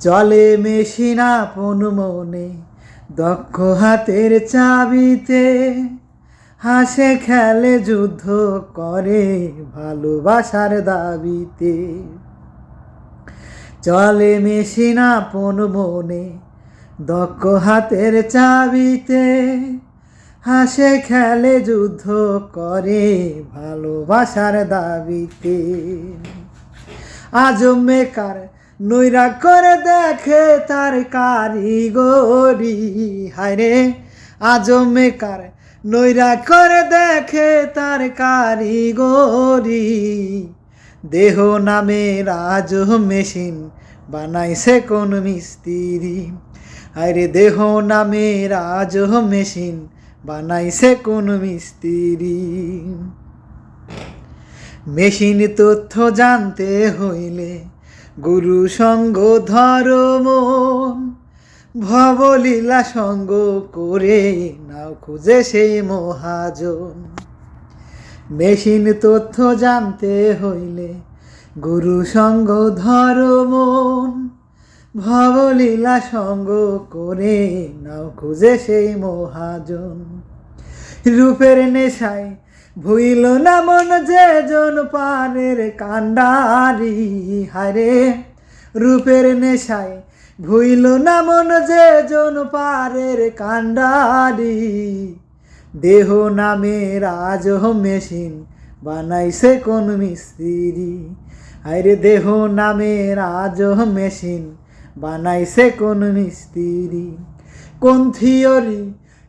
চলে মেশিন আপন মনে, দক্ষ হাতের চাবিতে। হাসে খেলে যুদ্ধ করে ভালোবাসার দাবিতে। চলে মেশিন আপন মনে, দক্ষ হাতের চাবিতে। হাসে খেলে যুদ্ধ করে ভালোবাসার দাবিতে। আজ মেকার নৈরা করে দেখে তার কারিগরি। হায়রে আজ মেকার। নৈরা করে দেখে তার কারিগরি। দেহ নামে রাজ মেশিন বানাইছে কোন মিস্ত্রি। আরে দেহ নামে রাজ মেশিন বানাইছে কোন মিস্ত্রি। মেশিন তথ্য জানতে হইলে গুরু সঙ্গ ধর্ম ভবলীলা সঙ্গ করে নাও খুঁজে সেই মহাজন। মেশিন তথ্য জানতে হইলে গুরু সঙ্গ ধর্ম ভবলীলা সঙ্গ করে নাও খুঁজে সেই মহাজন। রূপের নেশায় ভুইল না মন যে জন পানের কান্ডারি হারে রূপের নেশায় ভুইল না মন যে জন পারের কান্ডারি দেহ নামে রাজ মেশিন বানাইছে কোন মিস্ত্রি। আরে দেহ নামে রাজ মেশিন বানাইছে কোন মিস্ত্রি। কোন থিওরি